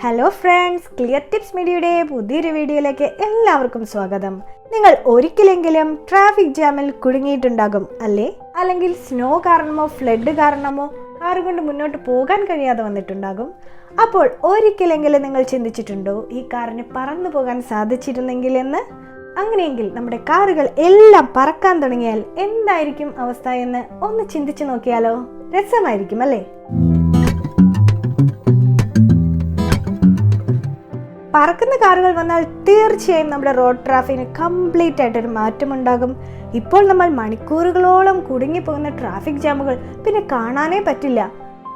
Hello friends clear tips മീഡിയയുടെ പുതിയൊരു വീഡിയോയിലേക്ക് എല്ലാവർക്കും സ്വാഗതം. നിങ്ങൾ ഒരിക്കലെങ്കിലും ട്രാഫിക് ജാമിൽ കുടുങ്ങിയിട്ടുണ്ടാകും അല്ലേ? അല്ലെങ്കിൽ സ്നോ കാരണമോ ഫ്ലഡ് കാരണമോ കാർ കൊണ്ട് മുന്നോട്ട് പോകാൻ കഴിയാതെ വന്നിട്ടുണ്ടാകും? അപ്പോൾ ഒരിക്കലെങ്കിലും നിങ്ങൾ ചിന്തിച്ചിട്ടുണ്ടോ ഈ കാറിന് പറന്നു പോകാൻ സാധിച്ചിരുന്നെങ്കിൽ എന്ന്? അങ്ങനെയെങ്കിൽ നമ്മുടെ കാറുകൾ എല്ലാം പറക്കാൻ തുടങ്ങിയാൽ എന്തായിരിക്കും അവസ്ഥ എന്ന് ഒന്ന് ചിന്തിച്ചു നോക്കിയാലോ? രസമായിരിക്കും അല്ലേ? പറക്കുന്ന കാറുകൾ വന്നാൽ തീർച്ചയായും നമ്മുടെ റോഡ് ട്രാഫിക്കിന് കംപ്ലീറ്റ് ആയിട്ടൊരു മാറ്റമുണ്ടാകും. ഇപ്പോൾ നമ്മൾ മണിക്കൂറുകളോളം കുടുങ്ങിപ്പോകുന്ന ട്രാഫിക് ജാമുകൾ പിന്നെ കാണാനേ പറ്റില്ല.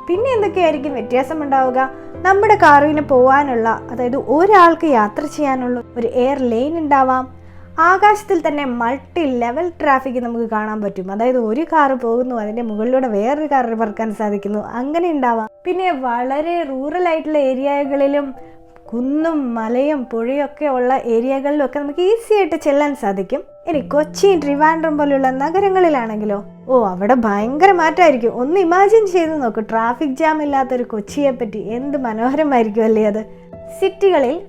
പിന്നെ എന്തൊക്കെയായിരിക്കും വ്യത്യാസം ഉണ്ടാവുക നമ്മുടെ കാറിന് പോകാനുള്ള അതായത് ഒരാൾക്ക് യാത്ര ചെയ്യാനുള്ള ഒരു എയർ ലൈൻ ഉണ്ടാവാം. ആകാശത്തിൽ തന്നെ മൾട്ടി ലെവൽ ട്രാഫിക് നമുക്ക് കാണാൻ പറ്റും. അതായത് ഒരു കാറ് പോകുന്നു അതിന്റെ മുകളിലൂടെ വേറൊരു കാർ പറക്കാൻ സാധിക്കുന്നു. അങ്ങനെ ഉണ്ടാവാം. പിന്നെ വളരെ റൂറൽ ആയിട്ടുള്ള ഏരിയകളിലും കുന്നും മലയും പുഴയൊക്കെ ഉള്ള ഏരിയകളിലൊക്കെ നമുക്ക് ഈസി ആയിട്ട് ചെല്ലാൻ സാധിക്കും. ഇനി കൊച്ചി ട്രിവാൻഡ്രം പോലെയുള്ള നഗരങ്ങളിലാണെങ്കിലോ ഓ അവിടെ ഭയങ്കര മാറ്റമായിരിക്കും. ഒന്ന് ഇമാജിൻ ചെയ്ത് നോക്കൂ. ട്രാഫിക് ജാം ഇല്ലാത്തൊരു കൊച്ചിയെ പറ്റി എന്ത് മനോഹരമായിരിക്കും അല്ലേ അത്? സിറ്റികളിൽ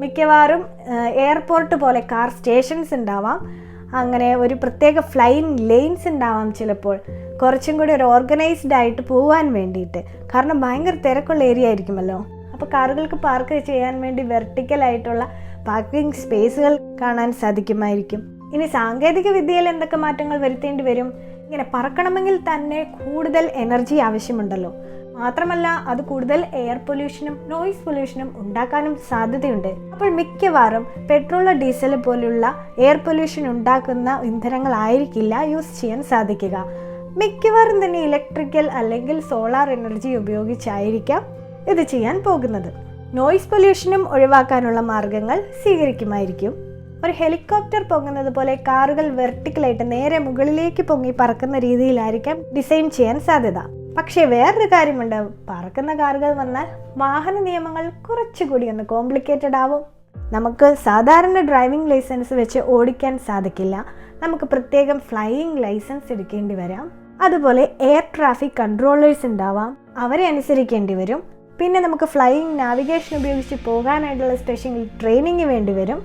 മിക്കവാറും എയർപോർട്ട് പോലെ കാർ സ്റ്റേഷൻസ് ഉണ്ടാവാം. അങ്ങനെ ഒരു പ്രത്യേക ഫ്ലൈൻ ലെയിൻസ് ഉണ്ടാവാം ചിലപ്പോൾ. കുറച്ചും കൂടി ഒരു ഓർഗനൈസ്ഡ് ആയിട്ട് പോകാൻ വേണ്ടിയിട്ട്. കാരണം ഭയങ്കര തിരക്കുള്ള ഏരിയ ആയിരിക്കുമല്ലോ. അപ്പോൾ കാറുകൾക്ക് പാർക്ക് ചെയ്യാൻ വേണ്ടി വെർട്ടിക്കലായിട്ടുള്ള പാർക്കിംഗ് സ്പേസുകൾ കാണാൻ സാധിക്കുമായിരിക്കും. ഇനി സാങ്കേതിക വിദ്യയിൽ എന്തൊക്കെ മാറ്റങ്ങൾ വരുത്തേണ്ടി വരും? ഇങ്ങനെ പറക്കണമെങ്കിൽ തന്നെ കൂടുതൽ എനർജി ആവശ്യമുണ്ടല്ലോ. മാത്രമല്ല അത് കൂടുതൽ എയർ പൊല്യൂഷനും നോയിസ് പൊല്യൂഷനും ഉണ്ടാക്കാനും സാധ്യതയുണ്ട്. അപ്പോൾ മിക്കവാറും പെട്രോൾ ഡീസൽ പോലുള്ള എയർ പൊല്യൂഷൻ ഉണ്ടാക്കുന്ന ഇന്ധനങ്ങൾ ആയിരിക്കില്ല യൂസ് ചെയ്യാൻ സാധിക്കുക. മിക്കവാറും തന്നെ ഇലക്ട്രിക്കൽ അല്ലെങ്കിൽ സോളാർ എനർജി ഉപയോഗിച്ചായിരിക്കാം ഇത് ചെയ്യാൻ പോകുന്നത്. നോയിസ് പൊല്യൂഷനും ഒഴിവാക്കാനുള്ള മാർഗങ്ങൾ സ്വീകരിക്കുമായിരിക്കും. ഒരു ഹെലികോപ്റ്റർ പൊങ്ങുന്നത് പോലെ കാറുകൾ വെർട്ടിക്കലായിട്ട് നേരെ മുകളിലേക്ക് പൊങ്ങി പറക്കുന്ന രീതിയിലായിരിക്കാം ഡിസൈൻ ചെയ്യാൻ സാധ്യത. പക്ഷേ വേറൊരു കാര്യമുണ്ട്. പറക്കുന്ന കാറുകൾ വന്നാൽ വാഹന നിയമങ്ങൾ കുറച്ചുകൂടി ഒന്ന് കോംപ്ലിക്കേറ്റഡ് ആവും. നമുക്ക് സാധാരണ ഡ്രൈവിംഗ് ലൈസൻസ് വെച്ച് ഓടിക്കാൻ സാധിക്കില്ല. നമുക്ക് പ്രത്യേകം ഫ്ലൈയിങ് ലൈസൻസ് എടുക്കേണ്ടി വരാം. അതുപോലെ എയർ ട്രാഫിക് കൺട്രോളേഴ്സ് ഉണ്ടാവാം. അവരെ അനുസരിക്കേണ്ടി വരും. പിന്നെ നമുക്ക് ഫ്ലൈയിങ് നാവിഗേഷൻ ഉപയോഗിച്ച് പോകാനായിട്ടുള്ള സ്റ്റേഷനിൽ ട്രെയിനിങ് വേണ്ടി വരും.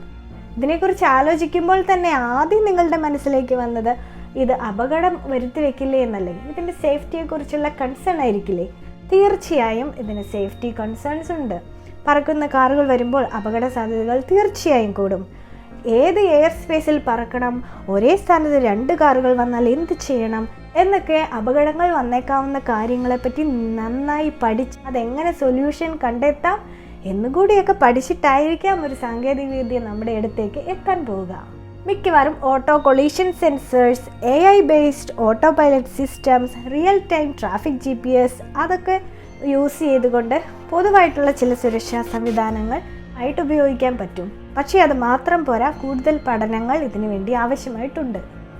ഇതിനെക്കുറിച്ച് ആലോചിക്കുമ്പോൾ തന്നെ ആദ്യം നിങ്ങളുടെ മനസ്സിലേക്ക് വന്നത് ഇത് അപകടം വരുത്തി വെക്കില്ലേ എന്നല്ലേ? ഇതിന്റെ സേഫ്റ്റിയെക്കുറിച്ചുള്ള കൺസേൺ ആയിരിക്കില്ലേ? തീർച്ചയായും ഇതിന് സേഫ്റ്റി കൺസേൺസ് ഉണ്ട്. പറക്കുന്ന കാറുകൾ വരുമ്പോൾ അപകട സാധ്യതകൾ തീർച്ചയായും കൂടും. ഏത് എയർ സ്പേസിൽ പറക്കണം? ഒരേ സ്ഥാനത്ത് രണ്ട് കാറുകൾ വന്നാൽ എന്ത് ചെയ്യണം? എന്നൊക്കെ അപകടങ്ങൾ വന്നേക്കാവുന്ന കാര്യങ്ങളെപ്പറ്റി നന്നായി പഠിച്ച് അതെങ്ങനെ സൊല്യൂഷൻ കണ്ടെത്താം എന്നുകൂടിയൊക്കെ പഠിച്ചിട്ടായിരിക്കാം ഒരു സാങ്കേതിക വിദ്യ നമ്മുടെ അടുത്തേക്ക് എത്താൻ പോവുക. മിക്കവാറും auto collision sensors A I based autopilot systems real time traffic G P S അതൊക്കെ യൂസ് ചെയ്തുകൊണ്ട് പൊതുവായിട്ടുള്ള ചില സുരക്ഷാ സംവിധാനങ്ങൾ ആയിട്ട് ഉപയോഗിക്കാൻ പറ്റും. പക്ഷേ അത് മാത്രം പോരാ കൂടുതൽ പഠനങ്ങൾ ഇതിനു വേണ്ടി ആവശ്യമായിട്ടുണ്ട്.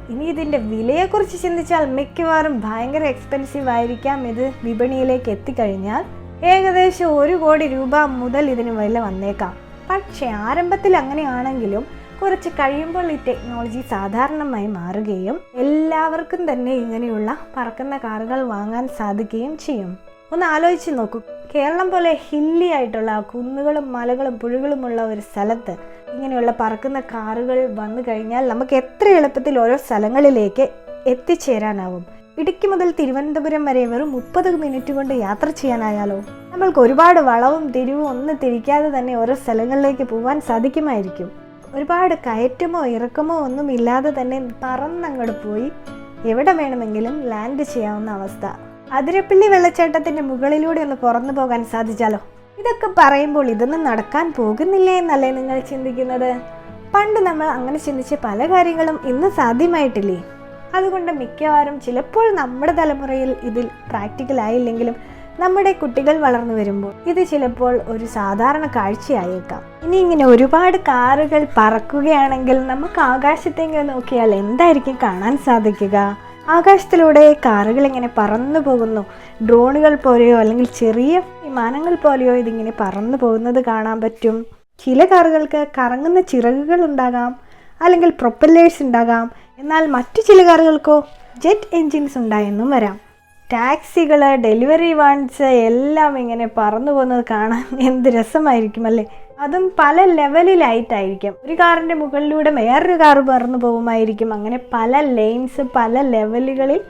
ഇനി ഇതിന്റെ വിലയെക്കുറിച്ച് ചിന്തിച്ചാൽ മിക്കവാറും ഭയങ്കര എക്സ്പെൻസീവ് ആയിരിക്കാം ഇത് വിപണിയിലേക്ക് എത്തിക്കഴിഞ്ഞാൽ. ഏകദേശം ഒരു കോടി രൂപ മുതൽ ഇതിന് വില വന്നേക്കാം. പക്ഷേ ആരംഭത്തിൽ അങ്ങനെയാണെങ്കിലും കുറച്ച് കഴിയുമ്പോൾ ഈ ടെക്നോളജി സാധാരണമായി മാറുകയും എല്ലാവർക്കും തന്നെ ഇങ്ങനെയുള്ള പറക്കുന്ന കാറുകൾ വാങ്ങാൻ സാധിക്കുകയും ചെയ്യും. ഒന്ന് ആലോചിച്ച് നോക്കൂ. കേരളം പോലെ ഹില്ലി ആയിട്ടുള്ള കുന്നുകളും മലകളും പുഴകളുമുള്ള ഒരു സ്ഥലത്ത് ഇങ്ങനെയുള്ള പറക്കുന്ന കാറുകൾ വന്നു കഴിഞ്ഞാൽ നമുക്ക് എത്ര എളുപ്പത്തിൽ ഓരോ സ്ഥലങ്ങളിലേക്ക് എത്തിച്ചേരാനാവും. ഇടുക്കി മുതൽ തിരുവനന്തപുരം വരെ വെറും മുപ്പത് മിനിറ്റ് കൊണ്ട് യാത്ര ചെയ്യാനായാലോ? നമ്മൾക്ക് ഒരുപാട് വളവും തിരിവും ഒന്നും തിരിക്കാതെ തന്നെ ഓരോ സ്ഥലങ്ങളിലേക്ക് പോകാൻ സാധിക്കുമായിരിക്കും. ഒരുപാട് കയറ്റമോ ഇറക്കമോ ഒന്നും ഇല്ലാതെ തന്നെ പറന്നങ്ങോട്ട് പോയി എവിടെ വേണമെങ്കിലും ലാൻഡ് ചെയ്യാവുന്ന അവസ്ഥ. അതിരപ്പള്ളി വെള്ളച്ചാട്ടത്തിന്റെ മുകളിലൂടെ ഒന്ന് പുറന്നു പോകാൻ സാധിച്ചാലോ? ഇതൊക്കെ പറയുമ്പോൾ ഇതൊന്നും നടക്കാൻ പോകുന്നില്ലേ എന്നല്ലേ നിങ്ങൾ ചിന്തിക്കുന്നത്? പണ്ട് നമ്മൾ അങ്ങനെ ചിന്തിച്ച പല കാര്യങ്ങളും ഇന്ന് സാധ്യമായിട്ടില്ലേ? അതുകൊണ്ട് മിക്കവാറും ചിലപ്പോൾ നമ്മുടെ തലമുറയിൽ ഇതിൽ പ്രാക്ടിക്കൽ ആയില്ലെങ്കിലും നമ്മുടെ കുട്ടികൾ വളർന്നു വരുമ്പോൾ ഇത് ചിലപ്പോൾ ഒരു സാധാരണ കാഴ്ചയായേക്കാം. ഇനി ഇങ്ങനെ ഒരുപാട് കാറുകൾ പറക്കുകയാണെങ്കിൽ നമുക്ക് ആകാശത്തേക്ക് നോക്കിയാൽ എന്തായിരിക്കും കാണാൻ സാധിക്കുക? ആകാശത്തിലൂടെ കാറുകൾ ഇങ്ങനെ പറന്നു പോകുന്നു. ഡ്രോണുകൾ പോലെയോ അല്ലെങ്കിൽ ചെറിയ വിമാനങ്ങൾ പോലെയോ ഇതിങ്ങനെ പറന്നു പോകുന്നത് കാണാൻ പറ്റും. ചില കാറുകൾക്ക് കറങ്ങുന്ന ചിറകുകൾ ഉണ്ടാകാം അല്ലെങ്കിൽ പ്രൊപ്പല്ലേഴ്സ് ഉണ്ടാകാം. എന്നാൽ മറ്റു ചില കാറുകൾക്കോ ജെറ്റ് എൻജിൻസ് ഉണ്ടായെന്നും വരാം. ടാക്സികൾ ഡെലിവറി വാൻസ് എല്ലാം ഇങ്ങനെ പറന്നു പോകുന്നത് കാണാൻ എന്ത് രസമായിരിക്കും അല്ലേ? അതും പല ലെവലിലായിട്ടായിരിക്കും. ഒരു കാറിന്റെ മുകളിലൂടെ വേറൊരു കാർ പറന്നു പോകുമായിരിക്കും. അങ്ങനെ പല ലെയിൻസ് പല ലെവലുകളിൽ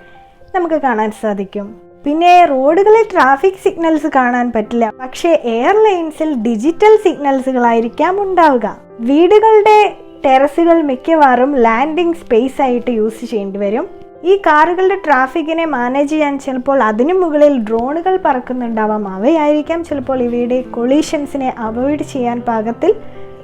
നമുക്ക് കാണാൻ സാധിക്കും. പിന്നെ റോഡുകളിൽ ട്രാഫിക് സിഗ്നൽസ് കാണാൻ പറ്റില്ല. പക്ഷേ എയർലൈൻസിൽ ഡിജിറ്റൽ സിഗ്നൽസുകളായിരിക്കാം ഉണ്ടാവുക. വീടുകളുടെ ടെറസുകൾ മിക്കവാറും ലാൻഡിംഗ് സ്പേസ് ആയിട്ട് യൂസ് ചെയ്യേണ്ടി വരും. ഈ കാറുകളുടെ ട്രാഫിക്കിനെ മാനേജ് ചെയ്യാൻ ചിലപ്പോൾ അതിനു മുകളിൽ ഡ്രോണുകൾ പറക്കുന്നുണ്ടാവാം. അവയായിരിക്കാം ചിലപ്പോൾ ഇവയുടെ കൊളീഷൻസിനെ അവോയ്ഡ് ചെയ്യാൻ പാകത്തിൽ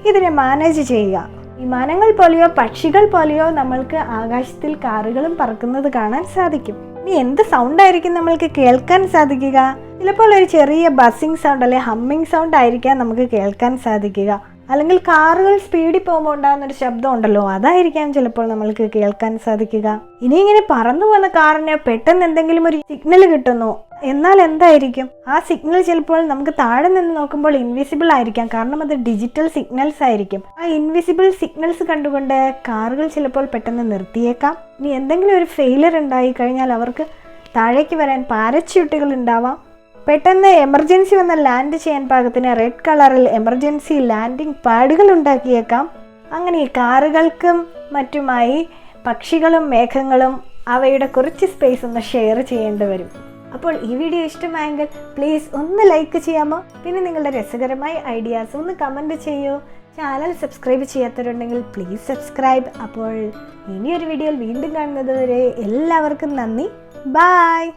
ഇതിനെ മാനേജ് ചെയ്യുക. വിമാനങ്ങൾ പോലെയോ പക്ഷികൾ പോലെയോ നമ്മൾക്ക് ആകാശത്തിൽ കാറുകളും പറക്കുന്നത് കാണാൻ സാധിക്കും. ഇനി എന്ത് സൗണ്ട് ആയിരിക്കും നമ്മൾക്ക് കേൾക്കാൻ സാധിക്കുക? ചിലപ്പോൾ ഒരു ചെറിയ ബസ്സിംഗ് സൗണ്ട് അല്ലെ ഹമ്മിങ് സൗണ്ട് ആയിരിക്കാം നമുക്ക് കേൾക്കാൻ സാധിക്കുക. അല്ലെങ്കിൽ കാറുകൾ സ്പീഡിൽ പോകുമ്പോൾ ഉണ്ടാകുന്ന ഒരു ശബ്ദം ഉണ്ടല്ലോ അതായിരിക്കാം ചിലപ്പോൾ നമ്മൾക്ക് കേൾക്കാൻ സാധിക്കുക. ഇനി ഇങ്ങനെ പറന്നു പോകുന്ന കാറിന് പെട്ടെന്ന് എന്തെങ്കിലും ഒരു സിഗ്നൽ കിട്ടുന്നു എന്നാൽ എന്തായിരിക്കും? ആ സിഗ്നൽ ചിലപ്പോൾ നമുക്ക് താഴെ നിന്ന് നോക്കുമ്പോൾ ഇൻവിസിബിൾ ആയിരിക്കാം. കാരണം അത് ഡിജിറ്റൽ സിഗ്നൽസ് ആയിരിക്കും. ആ ഇൻവിസിബിൾ സിഗ്നൽസ് കണ്ടുകൊണ്ട് കാറുകൾ ചിലപ്പോൾ പെട്ടെന്ന് നിർത്തിയേക്കാം. ഇനി എന്തെങ്കിലും ഒരു ഫെയിലർ ഉണ്ടായി കഴിഞ്ഞാൽ അവർക്ക് താഴേക്ക് വരാൻ പാരച്യൂട്ടുകൾ ഉണ്ടാവാം. പെട്ടെന്ന് എമർജൻസി വന്ന ലാൻഡ് ചെയ്യാൻ പാകത്തിന് റെഡ് കളറിൽ എമർജൻസി ലാൻഡിംഗ് പാഡുകൾ ഉണ്ടാക്കിയേക്കാം. അങ്ങനെ കാറുകൾക്കും മറ്റുമായി പക്ഷികളും മേഘങ്ങളും അവയുടെ കുറച്ച് സ്പേസ് ഒന്ന് ഷെയർ ചെയ്യേണ്ടി വരും. അപ്പോൾ ഈ വീഡിയോ ഇഷ്ടമായെങ്കിൽ പ്ലീസ് ഒന്ന് ലൈക്ക് ചെയ്യാമോ? പിന്നെ നിങ്ങളുടെ രസകരമായ ഐഡിയാസ് ഒന്ന് കമന്റ് ചെയ്യൂ. ചാനൽ സബ്സ്ക്രൈബ് ചെയ്യാത്തവരുണ്ടെങ്കിൽ പ്ലീസ് സബ്സ്ക്രൈബ് അപ്പോൾ ഇനിയൊരു വീഡിയോയിൽ വീണ്ടും കാണുന്നതുവരെ എല്ലാവർക്കും നന്ദി. ബായ്